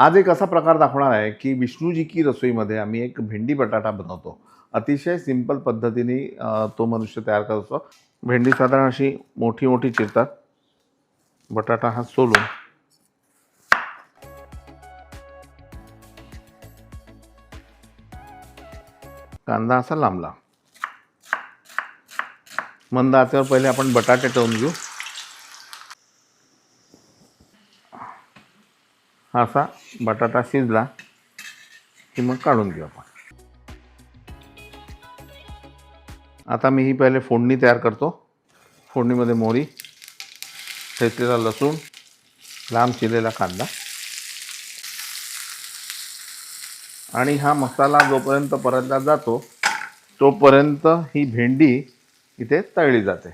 आज एक असा प्रकार दाखवणार आहे की विष्णूजी की रसोईमध्ये आम्ही एक भेंडी बटाटा बनवतो. अतिशय सिंपल पद्धतीने तो मनुष्य तयार करत असतो. भेंडी साधारण अशी मोठी मोठी चिरतात. बटाटा हा सोलून. कांदा असा लांबला. मंद आचेवर पहिले आपण बटाटे टवून घेऊ. असा बटाटा शिजला की मग काढून घेऊ आपण. आता मी ही पहिले फोडणी तयार करतो. फोडणीमध्ये मोहरी ठेचलेला लसूण लांब चिरलेला कांदा आणि हा मसाला जोपर्यंत परतला जातो तोपर्यंत ही भेंडी इथे तळली जाते.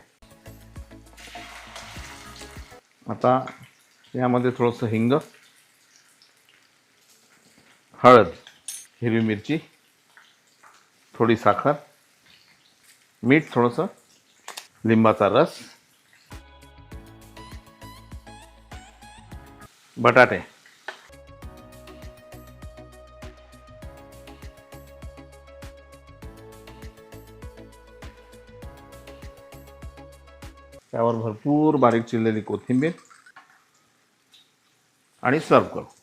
आता यामध्ये थोडंसं हिंग हळद हिरवी मिरची थोडी साखर मीठ थोडंसं लिंबाचा रस बटाटे. त्यावर भरपूर बारीक चिरलेली कोथिंबीर आणि सर्व करू.